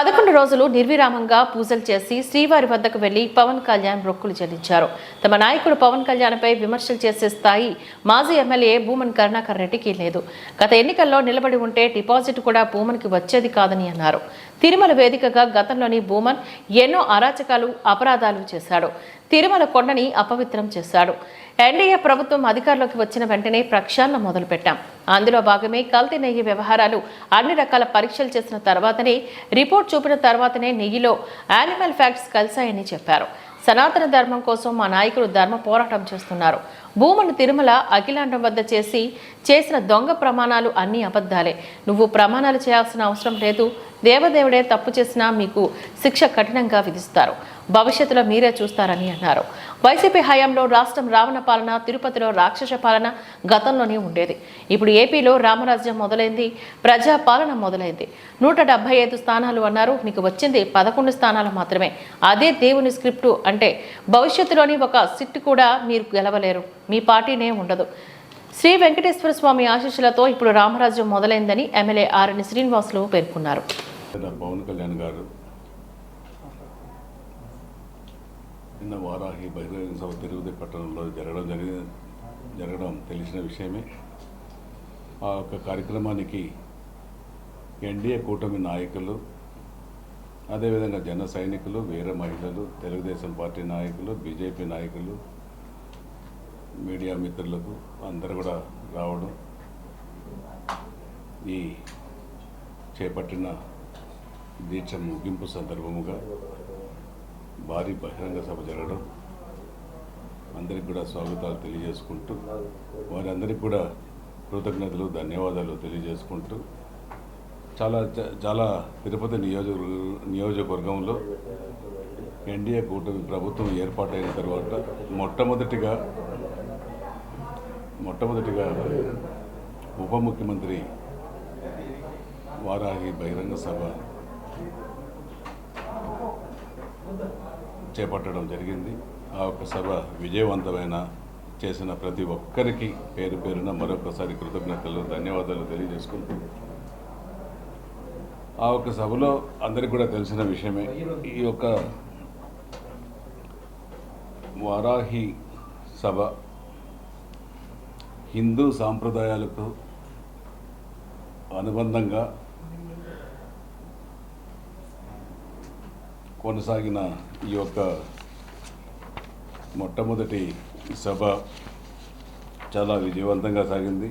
పదకొండు రోజులు నిర్విరామంగా పూజలు చేసి శ్రీవారి వద్దకు వెళ్ళి పవన్ కళ్యాణ్ రొక్కులు చెల్లించారు. తమ నాయకుడు పవన్ కళ్యాణ్పై విమర్శలు చేసే స్థాయి మాజీ ఎమ్మెల్యే భూమన్ కరుణాకర్ రెడ్డికి లేదు. గత ఎన్నికల్లో నిలబడి ఉంటే డిపాజిట్ కూడా భూమన్కి వచ్చేది కాదని అన్నారు. తిరుమల వేదికగా గతంలోని భూమన్ ఎన్నో అరాచకాలు అపరాధాలు చేశాడు. తిరుమల కొండని అపవిత్రం చేశాడు. ఎన్డీఏ ప్రభుత్వం అధికారంలోకి వచ్చిన వెంటనే ప్రక్షాళన మొదలుపెట్టాం. అందులో భాగమే కల్తీ నెయ్యి వ్యవహారాలు అన్ని రకాల పరీక్షలు చేసిన తర్వాతనే రిపోర్ట్ చూపిన తర్వాతనే నెయ్యిలో యానిమల్ ఫ్యాక్ట్స్ కలిశాయని చెప్పారు. సనాతన ధర్మం కోసం మా నాయకులు ధర్మ పోరాటం చేస్తున్నారు. భూములు తిరుమల అఖిలాండం వద్ద చేసి చేసిన దొంగ ప్రమాణాలు అన్నీ అబద్ధాలే. నువ్వు ప్రమాణాలు చేయాల్సిన అవసరం లేదు దేవదేవుడే తప్పు చేసినా మీకు శిక్ష కఠినంగా విధిస్తారు. భవిష్యత్తులో మీరే చూస్తారని అన్నారు. వైసీపీ హయాంలో రాష్ట్రం రావణ పాలన తిరుపతిలో రాక్షస పాలన గతంలోనే ఉండేది. ఇప్పుడు ఏపీలో రామరాజ్యం మొదలైంది ప్రజా పాలన మొదలైంది. నూట డెబ్బై ఐదు స్థానాలు అన్నారు. మీకు వచ్చింది పదకొండు స్థానాలు మాత్రమే. అదే దేవుని స్క్రిప్టు అంటే భవిష్యత్తులోని ఒక సిట్ కూడా మీరు గెలవలేరు. మీ పార్టీనే ఉండదు. శ్రీ వెంకటేశ్వర స్వామి ఆశీస్సులతో ఇప్పుడు రామరాజ్యం మొదలైందని ఎమ్మెల్యే ఆర్ఎన్ శ్రీనివాసులు పేర్కొన్నారు. పవన్ కళ్యాణ్ గారు నిన్న వారాహి బహిరంగ సభ తిరుపతి పట్టణంలో జరగడం జరిగి జరగడం తెలిసిన విషయమే. ఆ యొక్క కార్యక్రమానికి ఎన్డీఏ కూటమి నాయకులు అదేవిధంగా జన సైనికులు వీర మహిళలు తెలుగుదేశం పార్టీ నాయకులు బీజేపీ నాయకులు మీడియా మిత్రులకు అందరు కూడా రావడం ఈ చేపట్టిన దీక్ష ముగింపు సందర్భముగా భారీ బహిరంగ సభ జరగడం అందరికి కూడా స్వాగతాలు తెలియజేసుకుంటూ వారందరికీ కూడా కృతజ్ఞతలు ధన్యవాదాలు తెలియజేసుకుంటూ చాలా చాలా తిరుపతి నియోజక నియోజకవర్గంలో ఎన్డీఏ కూటమి ప్రభుత్వం ఏర్పాటైన తర్వాత మొట్టమొదటిగా మొట్టమొదటిగా ఉప ముఖ్యమంత్రి వారాహి బహిరంగ సభ చేపట్టడం జరిగింది. ఆ యొక్క సభ విజయవంతమైన చేసిన ప్రతి ఒక్కరికి పేరు పేరున మరొకసారి కృతజ్ఞతలు ధన్యవాదాలు తెలియజేసుకుంటూ. ఆ యొక్క సభలో అందరికీ కూడా తెలిసిన విషయమే ఈ యొక్క వారాహి సభ హిందూ సాంప్రదాయాలకు అనుబంధంగా కొనసాగిన ఈ యొక్క మొట్టమొదటి సభ చాలా విజయవంతంగా సాగింది.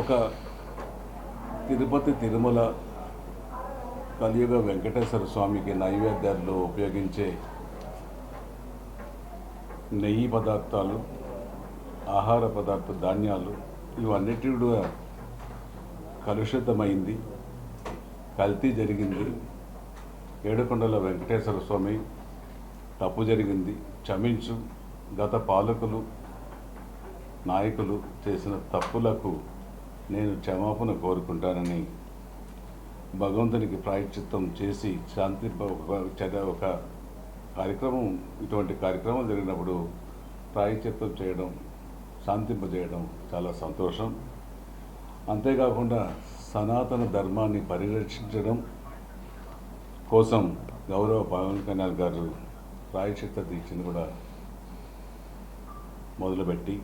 ఒక తిరుపతి తిరుమల కలియుగ వెంకటేశ్వర స్వామికి నైవేద్యాల్లో ఉపయోగించే నెయ్యి పదార్థాలు ఆహార పదార్థ ధాన్యాలు ఇవన్నిటి కూడా కలుషితమైంది కల్తీ జరిగింది. ఏడుకొండల వెంకటేశ్వర స్వామి తప్పు జరిగింది. క్షమించు గత పాలకులు నాయకులు చేసిన తప్పులకు నేను క్షమాపణ కోరుకుంటానని భగవంతునికి ప్రాయశ్చిత్తం చేసి శాంతి ఒక ఒక కార్యక్రమం ఇటువంటి కార్యక్రమం జరిగినప్పుడు ప్రాయశ్చిత్తం చేయడం శాంతింపజేయడం చాలా సంతోషం. అంతేకాకుండా సనాతన ధర్మాన్ని పరిరక్షించడం కోసం గౌరవ పవన్ కళ్యాణ్ గారు ప్రాయశ్చిత్త దీక్షను కూడా మొదలుపెట్టి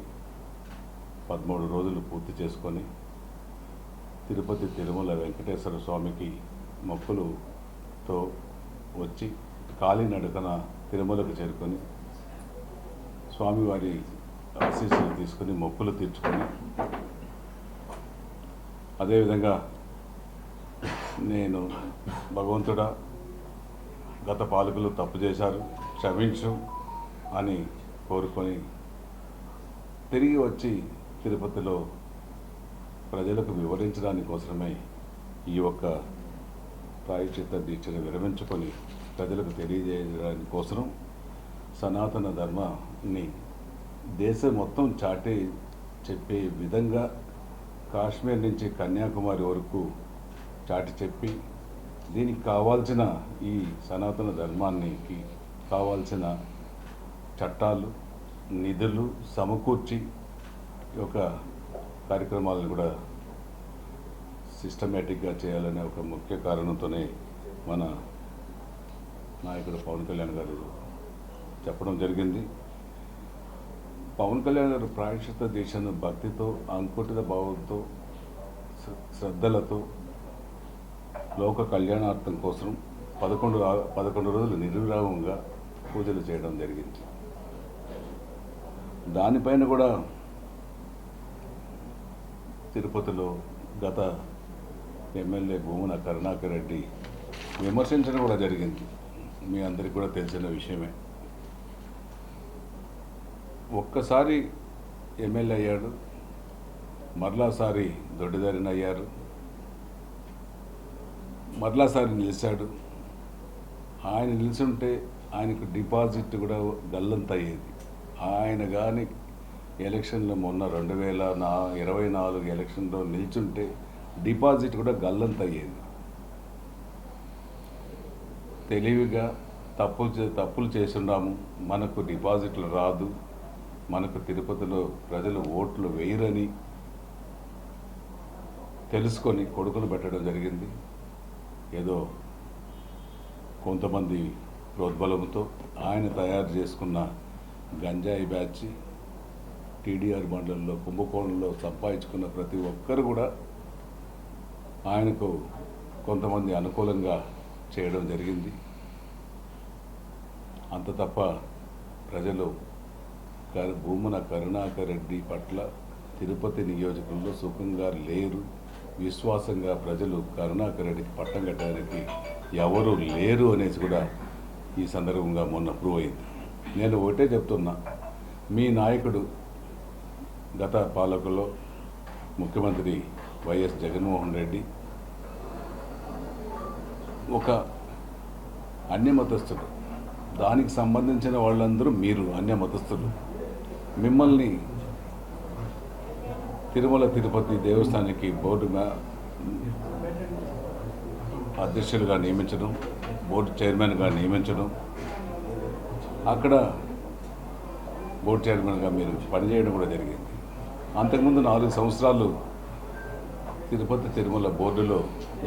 పదమూడు రోజులు పూర్తి చేసుకొని తిరుపతి తిరుమల వెంకటేశ్వర స్వామికి మొక్కులుతో వచ్చి కాలినడకన తిరుమలకు చేరుకొని స్వామివారి ఆశీస్సులు తీసుకొని మొక్కులు తీర్చుకొని అదేవిధంగా నేను భగవంతుడా గత పాలకులు తప్పు చేశారు క్షమించు అని కోరుకొని తిరిగి వచ్చి తిరుపతిలో ప్రజలకు వివరించడానికి కోసమే ఈ యొక్క ప్రాయచిత్త దీక్షను విరమించుకొని ప్రజలకు తెలియజేయడానికి కోసం సనాతన ధర్మాన్ని దేశం మొత్తం చాటి చెప్పే విధంగా కాశ్మీర్ నుంచి కన్యాకుమారి వరకు చాటి చెప్పి దీనికి కావాల్సిన ఈ సనాతన ధర్మానికి కావాల్సిన చట్టాలు నిధులు సమకూర్చి ఒక యొక్క కార్యక్రమాలను కూడా సిస్టమేటిక్గా చేయాలనే ఒక ముఖ్య కారణంతోనే మన నాయకుడు పవన్ కళ్యాణ్ గారు చెప్పడం జరిగింది. పవన్ కళ్యాణ్ గారు ప్రాయశ్చిత దేశాన్ని భక్తితో అంకుటిత భావంతో శ్ర- శ్రద్ధలతో లోక కళ్యాణార్థం కోసం పదకొండు పదకొండు రోజులు నిర్విరామంగా పూజలు చేయడం జరిగింది. దానిపైన కూడా తిరుపతిలో గత ఎమ్మెల్యే భూమున కరుణాకర్ రెడ్డి విమర్శించడం కూడా జరిగింది. మీ అందరికి కూడా తెలిసిన విషయమే. ఒక్కసారి ఎమ్మెల్యే అయ్యాడు మరలాసారి దొడ్డిదారిన అయ్యారు మరలాసారి నిలిచాడు. ఆయన నిలిచుంటే ఆయనకు డిపాజిట్ కూడా గల్లంత అయ్యేది ఆయన కానీ ఎలక్షన్లో మొన్న రెండు వేల నా ఇరవై నాలుగు ఎలక్షన్లో నిల్చుంటే డిపాజిట్ కూడా గల్లంత అయ్యేది తెలివిగా తప్పు చే- తప్పులు చేస్తున్నాము మనకు డిపాజిట్లు రాదు. మనకు తిరుపతిలో ప్రజలు ఓట్లు వేయరని తెలుసుకొని కొడుకులు పెట్టడం జరిగింది. ఏదో కొంతమంది ప్రోద్బలంతో ఆయన తయారు చేసుకున్న గంజాయి బ్యాచ్ టీడీఆర్ మండలంలో కుంభకోణంలో సంపాదించుకున్న ప్రతి ఒక్కరు కూడా ఆయనకు కొంతమంది అనుకూలంగా చేయడం జరిగింది. అంత తప్ప ప్రజలు కరు- భూమున కరుణాకర్ రెడ్డి పట్ల తిరుపతి నియోజకంలో సుఖంగా లేరు. విశ్వాసంగా ప్రజలు కరుణాకర్ రెడ్డికి పట్టం కట్టడానికి ఎవరు లేరు అనేసి కూడా ఈ సందర్భంగా మొన్న ప్రూవ్ అయింది. నేను ఒకటే చెప్తున్నా మీ నాయకుడు గత పాలకులో ముఖ్యమంత్రి వైఎస్ జగన్మోహన్ రెడ్డి ఒక అన్య మతస్థుడు దానికి సంబంధించిన వాళ్ళందరూ మీరు అన్య మతస్థులు మిమ్మల్ని తిరుమల తిరుపతి దేవస్థానానికి బోర్డు అధ్యక్షులుగా నియమించడం బోర్డు చైర్మన్గా నియమించడం. అక్కడ బోర్డు చైర్మన్గా మీరు పనిచేయడం కూడా జరిగింది. అంతకుముందు నాలుగు సంవత్సరాలు తిరుపతి తిరుమల బోర్డులో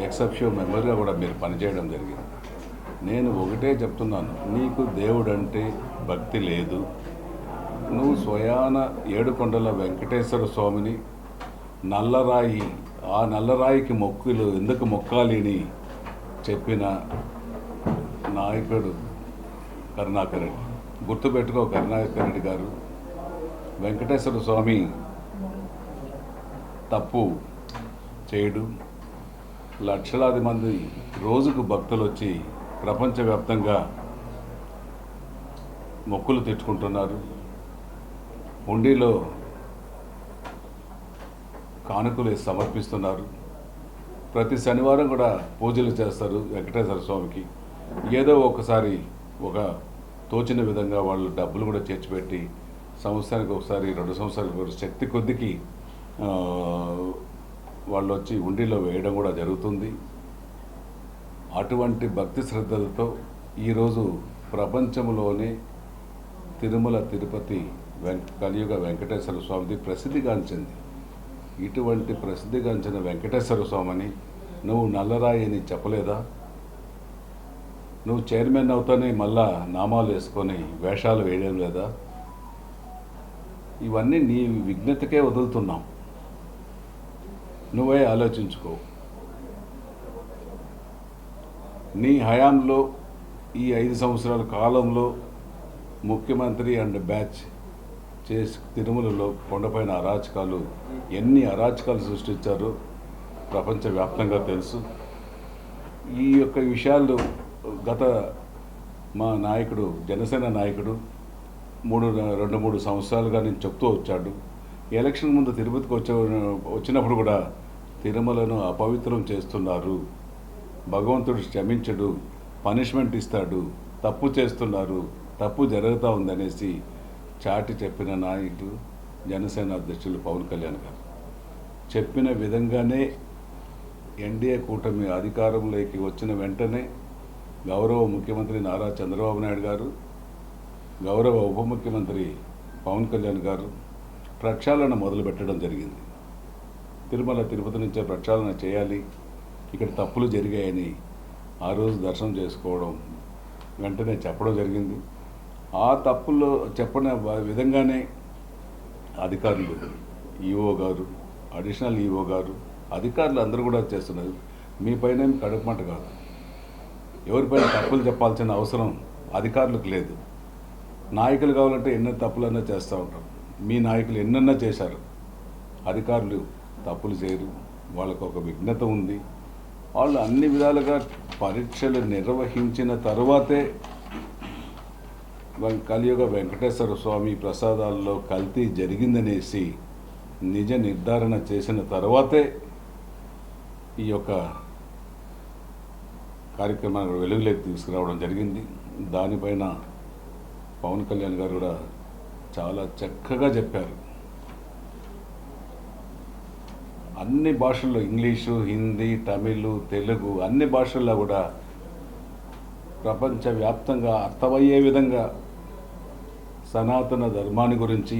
ఎక్సెప్షన్ మెంబర్గా కూడా మీరు పనిచేయడం జరిగింది. నేను ఒకటే చెప్తున్నాను నీకు దేవుడు అంటే భక్తి లేదు. నువ్వు స్వయాన ఏడుకొండల వెంకటేశ్వర స్వామిని నల్లరాయి ఆ నల్లరాయికి మొక్కులు ఎందుకు మొక్కాలి అని చెప్పిన నాయకుడు కరుణాకర్ రెడ్డి. గుర్తుపెట్టుకో కరుణాకర్ రెడ్డి గారు వెంకటేశ్వర స్వామి తప్పు చేయడం. లక్షలాది మంది రోజుకు భక్తులు వచ్చి ప్రపంచవ్యాప్తంగా మొక్కులు తెచ్చుకుంటున్నారు. హుండీలో కానుకలు సమర్పిస్తున్నారు. ప్రతి శనివారం కూడా పూజలు చేస్తారు వెంకటేశ్వర స్వామికి. ఏదో ఒకసారి ఒక తోచిన విధంగా వాళ్ళు డబ్బులు కూడా చేర్చిపెట్టి సంవత్సరానికి ఒకసారి రెండు సంవత్సరాలకు శక్తి కొద్దికి వాళ్ళు వచ్చి ఉండిలో వేయడం కూడా జరుగుతుంది. అటువంటి భక్తి శ్రద్ధలతో ఈరోజు ప్రపంచంలోనే తిరుమల తిరుపతి వెంక కలియుగ వెంకటేశ్వర స్వామిది ప్రసిద్ధిగాంచింది. ఇటువంటి ప్రసిద్ధిగాంచిన వెంకటేశ్వర స్వామిని నువ్వు నల్లరాయి అని చెప్పలేదా? నువ్వు చైర్మన్ అవుతానే మళ్ళా నామాలు వేసుకొని వేషాలు వేయడం లేదా? ఇవన్నీ నీ విఘ్నతకే వదులుతున్నాం. నువ్వే ఆలోచించుకో. నీ హయాంలో ఈ ఐదు సంవత్సరాల కాలంలో ముఖ్యమంత్రి అండ్ బ్యాచ్ చేసి తిరుమలలో కొండపైన అరాచకాలు ఎన్ని అరాచకాలు సృష్టించారో ప్రపంచవ్యాప్తంగా తెలుసు. ఈ యొక్క విషయాలు గత మా నాయకుడు జనసేన నాయకుడు మూడు రెండు మూడు సంవత్సరాలుగా నేను చెప్తూ వచ్చాడు. ఎలక్షన్ ముందు తిరుపతికి వచ్చే వచ్చినప్పుడు కూడా తిరుమలను అపవిత్రం చేస్తున్నారు. భగవంతుడు క్షమించడు పనిష్మెంట్ ఇస్తాడు తప్పు చేస్తున్నారు తప్పు జరుగుతూ ఉందనేసి చాటి చెప్పిన నాయకుడు జనసేన అధ్యక్షులు పవన్ కళ్యాణ్ గారు. చెప్పిన విధంగానే ఎన్డీఏ కూటమి అధికారంలోకి వచ్చిన వెంటనే గౌరవ ముఖ్యమంత్రి నారా చంద్రబాబు నాయుడు గారు గౌరవ ఉప ముఖ్యమంత్రి పవన్ కళ్యాణ్ గారు ప్రక్షాళన మొదలుపెట్టడం జరిగింది. తిరుమల తిరుపతి నుంచే ప్రక్షాళన చేయాలి. ఇక్కడ తప్పులు జరిగాయని ఆ రోజు దర్శనం చేసుకోవడం వెంటనే చెప్పడం జరిగింది. ఆ తప్పుల్లో చెప్పిన విధంగానే అధికారులు ఈఓ గారు అడిషనల్ ఈఓ గారు అధికారులు అందరూ కూడా చేస్తున్నారు మీ పైన కడుపుమంట కాదు. ఎవరిపైన తప్పులు చెప్పాల్సిన అవసరం అధికారులకు లేదు. నాయకులు కావాలంటే ఎన్నో తప్పులన్నా చేస్తూ ఉంటారు మీ నాయకులు ఎన్నన్నా చేశారు. అధికారులు తప్పులు చేయరు. వాళ్ళకు ఒక విఘ్నత ఉంది. వాళ్ళు అన్ని విధాలుగా పరీక్షలు నిర్వహించిన తర్వాతే కలియుగ వెంకటేశ్వర స్వామి ప్రసాదాల్లో కల్తీ జరిగిందనేసి నిజ నిర్ధారణ చేసిన తర్వాతే ఈ యొక్క కార్యక్రమాన్ని వెలుగులోకి తీసుకురావడం జరిగింది. దానిపైన పవన్ కళ్యాణ్ గారు కూడా చాలా చక్కగా చెప్పారు. అన్ని భాషల్లో ఇంగ్లీషు హిందీ తమిళ్ తెలుగు అన్ని భాషల్లో కూడా ప్రపంచవ్యాప్తంగా అర్థమయ్యే విధంగా సనాతన ధర్మాన్ని గురించి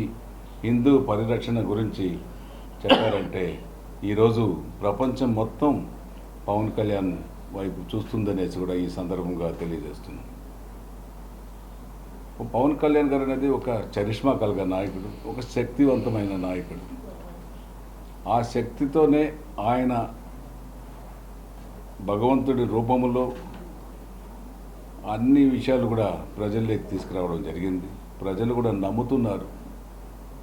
హిందూ పరిరక్షణ గురించి చెప్పారంటే ఈరోజు ప్రపంచం మొత్తం పవన్ కళ్యాణ్ వైపు చూస్తుందనేసి కూడా ఈ సందర్భంగా తెలియజేస్తున్నాను పవన్ కళ్యాణ్ గారు అనేది ఒక చరిష్మా కలగ నాయకుడు ఒక శక్తివంతమైన నాయకుడు. ఆ శక్తితోనే ఆయన భగవంతుడి రూపములో అన్ని విషయాలు కూడా ప్రజల్లోకి తీసుకురావడం జరిగింది. ప్రజలు కూడా నమ్ముతున్నారు.